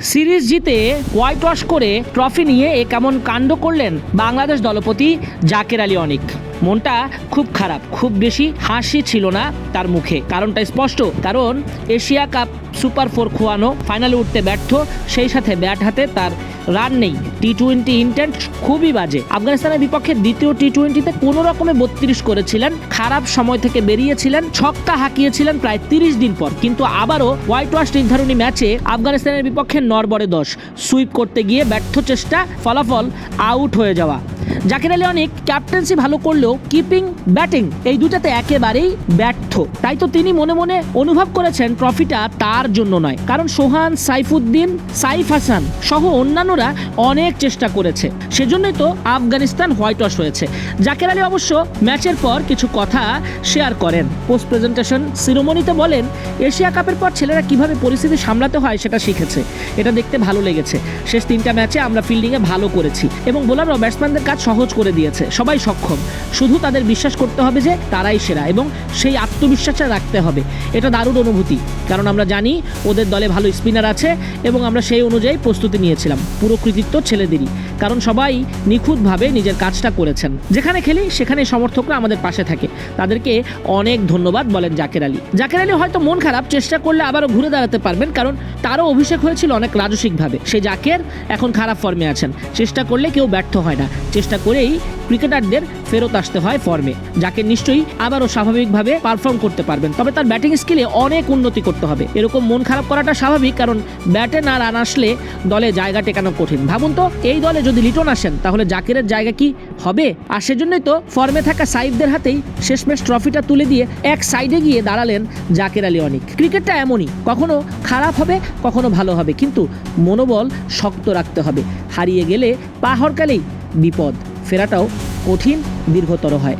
Series জিতে white wash করে trophy নিয়ে এ কেমন কাণ্ড করলেন বাংলাদেশ দলপতি জাকের আলী অনিক। মনটা খুব খারাপ, খুব বেশি হাসি ছিল না তার মুখে। কারণটা স্পষ্ট, কারণ এশিয়া কাপ সুপার ফোর খোয়ানো, ফাইনালে উঠতে ব্যর্থ, সেই সাথে ব্যাট হাতে তার রান নেই। টি টোয়েন্টি ইন্টেন্ট খুবই বাজে। আফগানিস্তানের বিপক্ষে দ্বিতীয় টি টোয়েন্টিতে কোনো রকমে বত্রিশ করেছিলেন, খারাপ সময় থেকে বেরিয়েছিলেন, ছক্কা হাঁকিয়েছিলেন প্রায় তিরিশ দিন পর। কিন্তু আবারও হোয়াইট ওয়াশ নির্ধারণী ম্যাচে আফগানিস্তানের বিপক্ষে নরবরে দশ। সুইপ করতে গিয়ে ব্যর্থ চেষ্টা, ফলাফল আউট হয়ে যাওয়া। জাকির আলী অনেক ক্যাপ্টেন্সি ভালো করলেও কিপিং ব্যাটিং এই দুটাতে একেবারেই ব্যর্থ। তাই তো তিনি মনে মনে অনুভব করেছেন ট্রফিটা তার জন্য নয়। কারণ সোহান, সাইফুদ্দিন, সাইফ হাসান সহ অন্যান্যরা অনেক চেষ্টা করেছে। সেজন্যই তো আফগানিস্তান হোয়াইট ওয়াশ হয়েছে। জাকির আলী অবশ্য ম্যাচের পর কিছু কথা শেয়ার করেন। পোস্ট প্রেজেন্টেশন সিরোমনিতে বলেন, এশিয়া কাপের পর ছেলেরা কীভাবে পরিস্থিতি সামলাতে হয় সেটা শিখেছে। এটা দেখতে ভালো লেগেছে। শেষ তিনটা ম্যাচে আমরা ফিল্ডিংয়ে ভালো করেছি এবং বোলাররাও ব্যাটসম্যানদের কাজ সহজ করে দিয়েছে। সবাই সক্ষম। শুধু তাদের বিশ্বাস করতে হবে যে তারাই সেরা এবং সেই আত্মবিশ্বাসটা রাখতে হবে। এটা দারুণ অনুভূতি। কারণ আমরা জানি ওদের দলে ভালো স্পিনার আছে এবং আমরা সেই অনুযায়ী প্রস্তুতি নিয়েছিলাম। পুরো কৃতিত্ব ছেলেদেরই। কারণ সবাই নিখুঁতভাবে নিজের কাজটা করেছেন। যেখানে খেলি সেখানে সমর্থকরা আমাদের পাশে থাকে। তাদেরকে অনেক ধন্যবাদ বলেন জাকের আলী। জাকের আলী হয়তো মন খারাপ, চেষ্টা করলে আবারও ঘুরে দাঁড়াতে পারবেন, কারণ তারও অভিষেক হয়েছিল অনেক রাজসিকভাবে। সে জাকের এখন খারাপ ফর্মে আছেন। চেষ্টা করলে কেউ ব্যর্থ হয় না। চেষ্টা করেই ক্রিকেটারদের ফেরত আসতে হয় ফর্মে, যাকে নিশ্চয়ই আবারও স্বাভাবিকভাবে পারফর্ম করতে পারবেন। তবে তার ব্যাটিং স্কিলে অনেক উন্নতি করতে হবে। এরকম মন খারাপ করাটা স্বাভাবিক, কারণ ব্যাটে না রান আসলে দলে জায়গা টেকানো কঠিন। ভাবুন তো, এই দলে যদি লিটন আসেন, তাহলে জাকিরের জায়গা কি হবে? আর সেজন্যই তো ফর্মে থাকা সাইফদের হাতেই শেষমেশ ট্রফিটা তুলে দিয়ে এক সাইডে গিয়ে দাঁড়ালেন জাকির আলী অনিক। ক্রিকেটটা এমনই, কখনো খারাপ হবে, কখনো ভালো হবে, কিন্তু মনোবল শক্ত রাখতে হবে। হারিয়ে গেলে পা হরকালেই বিপদ। ফেরাটাও কঠিন দীর্ঘতর হয়।